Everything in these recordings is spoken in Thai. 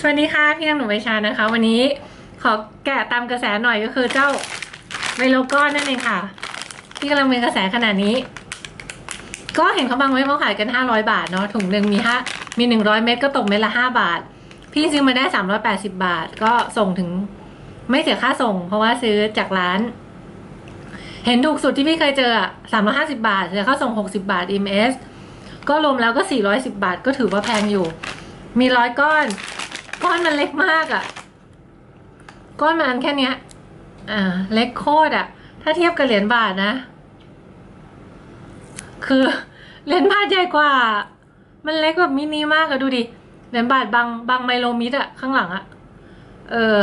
สวัสดีค่ะพี่นางหนูใบชานะคะ วันนี้ขอแกะตามกระแสหน่อยก็คือเจ้าไมโลก้อนนั่นเองค่ะ ที่กำลังเป็นกระแสขนาดนี้ ก็เห็นเขาบางไว้เขาขายกัน 500 บาทเนาะถุงหนึ่งมีห้ามี 100 เม็ดก็ตกเม็ดละ 5 บาท พี่ซื้อมาได้ 380 บาท ก็ส่งถึงไม่เสียค่าส่ง เพราะว่าซื้อจากร้าน เห็นถูกสุดที่พี่เคยเจออะ350บาทเสียค่าส่ง60บาท MS ก็รวมแล้วก็410บาท ก็ถือว่าแพงอยู่ มีร้อยก้อน ก้อนมันเล็กมากอะ่ะ ก้อนมันแค่เนี้ย อ่า เล็กโคตรอะ่ะ ถ้าเทียบกับเหรียญบาทนะ คือเหรียญบาทใหญ่กว่า มันเล็กแบบมินิมากอะดูดิ เหรียญบาทบางบางไมโลมิตรอะข้างหลังอะเออ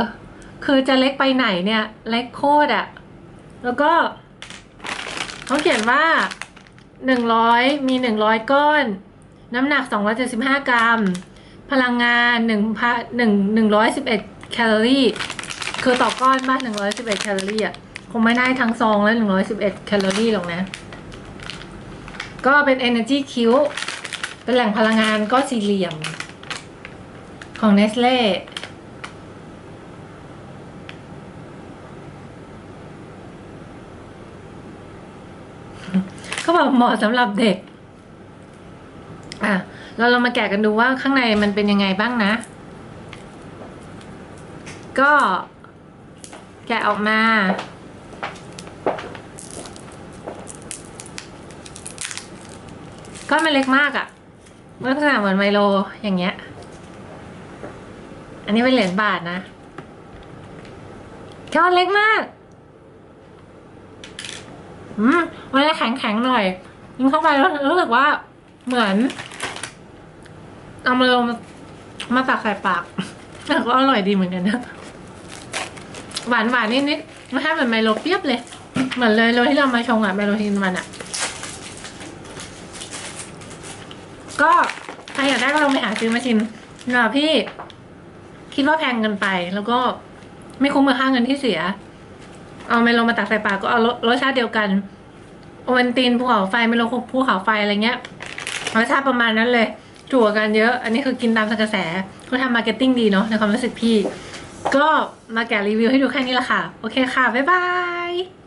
คือจะเล็กไปไหนเนี่ย เล็กโคตรอะแล้วก็เขาเขียนว่าหนึ่งร้อยมีหนึ่งร้อยก้อน น้ำหนักสองร้อยเจ็ดสิบห้ากรัม พลังงานหนึ่งพันหนึ่งหนึ่งร้อยสิบเอ็ดแคลอรี่ คือต่อก้อนบ้านหนึ่งร้อยสิบเอ็ดแคลอรี่อะ คงไม่ได้ทั้งซองแล้วหนึ่งร้อยสิบเอ็ดแคลอรี่หรอกนะ ก็เป็น energy cube เป็นแหล่งพลังงานก็สี่เหลี่ยม ของ Nestle เขาบอกเหมาะสำหรับเด็ก อะ เราเรามาแกะกันดูว่าข้างในมันเป็นยังไงบ้างนะ ก็แกะออกมาก็มันเล็กมากอะ่ะลักษณะเหมือนไมโลอย่างเงี้ย อันนี้เป็นเหรียญบาทนะก้อนเล็กมาก อืมมันจะแข็งๆหน่อยยิ่งเข้าไปแล้วรู้สึกว่าเหมือน เอามาลงมาตักใส่ปากแต่ก็อร่อยดีเหมือนกันนะ หวานหวานนิดนิดๆไม่ใช่เหมือนไมโลเปียบเลย เหมือนเลยโลที่เรามาชงอะไมโลทินมันอะก็ใครอยากได้ก็ลองไปหาซื้อมาชิมนะพี่ คิดว่าแพงเกินไป แล้วก็ไม่คุ้มกับค่าเงินที่เสีย เอาไมโลมาตักใส่ปากก็เอารสรสชาติเดียวกันโอวันตินภูเขาไฟไมโลภูเขาไฟอะไรเงี้ยรสชาติประมาณนั้นเลย ถั่วกันเยอะ อันนี้คือกินตามกระแสเขาทำมาร์เก็ตติ้งดีเนาะในความรู้สึกพี่ ก็มาแกะรีวิวให้ดูแค่นี้ละค่ะ โอเคค่ะ บ๊ายบาย